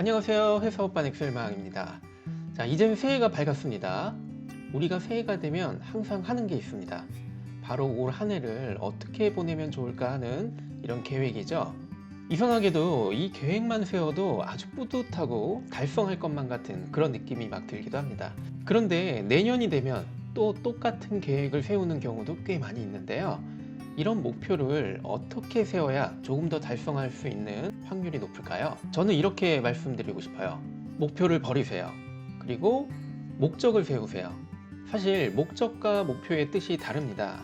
안녕하세요. 회사오빠 엑셀마왕입니다. 자, 이제는 새해가 밝았습니다. 우리가 새해가 되면 항상 하는 게 있습니다. 바로 올 한 해를 어떻게 보내면 좋을까 하는 이런 계획이죠. 이상하게도 이 계획만 세워도 아주 뿌듯하고 달성할 것만 같은 그런 느낌이 막 들기도 합니다. 그런데 내년이 되면 또 똑같은 계획을 세우는 경우도 꽤 많이 있는데요. 이런 목표를 어떻게 세워야 조금 더 달성할 수 있는 확률이 높을까요? 저는 이렇게 말씀드리고 싶어요. 목표를 버리세요. 그리고 목적을 세우세요. 사실 목적과 목표의 뜻이 다릅니다.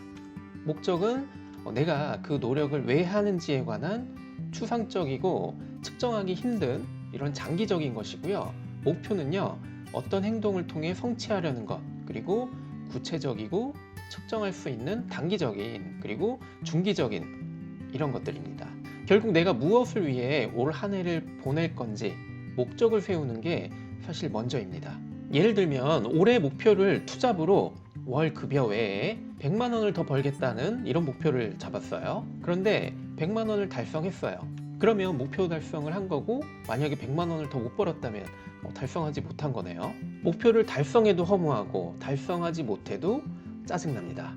목적은 어, 내가 그 노력을 왜 하는지에 관한 추상적이고 측정하기 힘든 이런 장기적인 것이고요. 목표는요, 어떤 행동을 통해 성취하려는 것, 그리고 구체적이고 측정할 수 있는 단기적인 그리고 중기적인 이런 것들입니다. 결국 내가 무엇을 위해 올 한 해를 보낼 건지 목적을 세우는 게 사실 먼저입니다. 예를 들면 올해 목표를 투잡으로 월 급여 외에 100만 원을 더 벌겠다는 이런 목표를 잡았어요. 그런데 100만 원을 달성했어요. 그러면 목표 달성을 한 거고 만약에 100만 원을 더 못 벌었다면 어, 달성하지 못한 거네요. 목표를 달성해도 허무하고 달성하지 못해도 짜증납니다.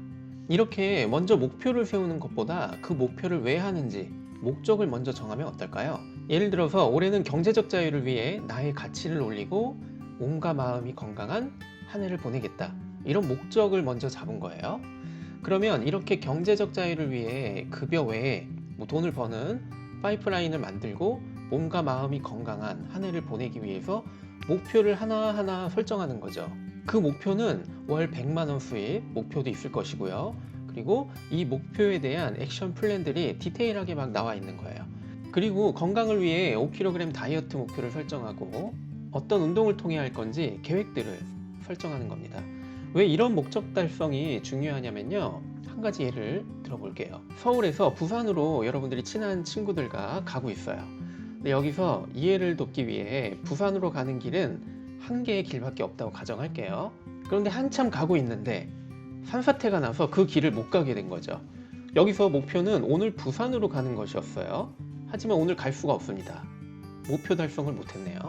이렇게 먼저 목표를 세우는 것보다 그 목표를 왜 하는지 목적을 먼저 정하면 어떨까요? 예를 들어서 올해는 경제적 자유를 위해 나의 가치를 올리고 몸과 마음이 건강한 한 해를 보내겠다. 이런 목적을 먼저 잡은 거예요. 그러면 이렇게 경제적 자유를 위해 급여 외에 뭐 돈을 버는 파이프라인을 만들고 몸과 마음이 건강한 한 해를 보내기 위해서 목표를 하나하나 설정하는 거죠. 그 목표는 월 100만 원 수입 목표도 있을 것이고요. 그리고 이 목표에 대한 액션 플랜들이 디테일하게 막 나와 있는 거예요. 그리고 건강을 위해 5kg 다이어트 목표를 설정하고 어떤 운동을 통해 할 건지 계획들을 설정하는 겁니다. 왜 이런 목적 달성이 중요하냐면요. 한 가지 예를 들어볼게요. 서울에서 부산으로 여러분들이 친한 친구들과 가고 있어요. 근데 여기서 이해를 돕기 위해 부산으로 가는 길은 한 개의 길밖에 없다고 가정할게요. 그런데 한참 가고 있는데 산사태가 나서 그 길을 못 가게 된 거죠. 여기서 목표는 오늘 부산으로 가는 것이었어요. 하지만 오늘 갈 수가 없습니다. 목표 달성을 못했네요.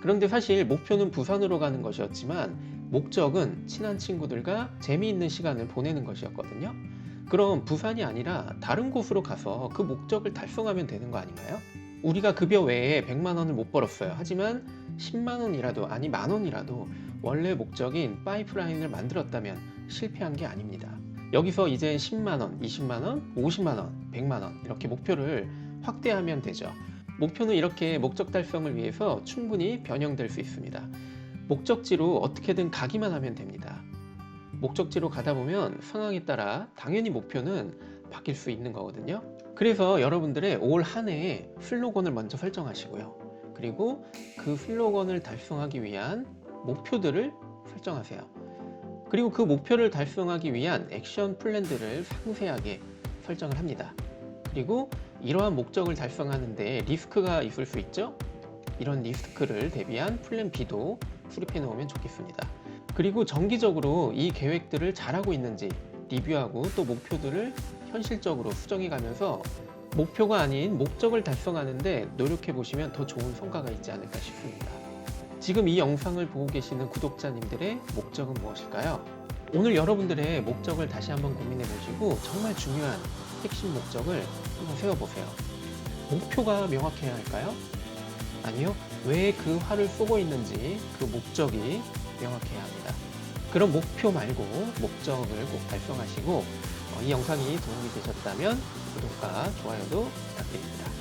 그런데 사실 목표는 부산으로 가는 것이었지만 목적은 친한 친구들과 재미있는 시간을 보내는 것이었거든요. 그럼 부산이 아니라 다른 곳으로 가서 그 목적을 달성하면 되는 거 아닌가요? 우리가 급여 외에 100만 원을 못 벌었어요. 하지만 10만 원이라도 아니 만 원이라도 원래 목적인 파이프라인을 만들었다면 실패한 게 아닙니다. 여기서 이제 10만 원, 20만 원, 50만 원, 100만 원 이렇게 목표를 확대하면 되죠. 목표는 이렇게 목적 달성을 위해서 충분히 변형될 수 있습니다. 목적지로 어떻게든 가기만 하면 됩니다. 목적지로 가다 보면 상황에 따라 당연히 목표는 바뀔 수 있는 거거든요. 그래서 여러분들의 올 한 해에 슬로건을 먼저 설정하시고요. 그리고 그 슬로건을 달성하기 위한 목표들을 설정하세요. 그리고 그 목표를 달성하기 위한 액션 플랜들을 상세하게 설정을 합니다. 그리고 이러한 목적을 달성하는데 리스크가 있을 수 있죠? 이런 리스크를 대비한 플랜 B도 수립해 놓으면 좋겠습니다. 그리고 정기적으로 이 계획들을 잘하고 있는지 리뷰하고 또 목표들을 현실적으로 수정해 가면서 목표가 아닌 목적을 달성하는데 노력해 보시면 더 좋은 성과가 있지 않을까 싶습니다. 지금 이 영상을 보고 계시는 구독자님들의 목적은 무엇일까요? 오늘 여러분들의 목적을 다시 한번 고민해 보시고 정말 중요한 핵심 목적을 한번 세워보세요. 목표가 명확해야 할까요? 아니요. 왜 그 화를 쏘고 있는지 그 목적이 명확해야 합니다. 그런 목표 말고 목적을 꼭 달성하시고 어, 이 영상이 도움이 되셨다면 구독과 좋아요도 부탁드립니다.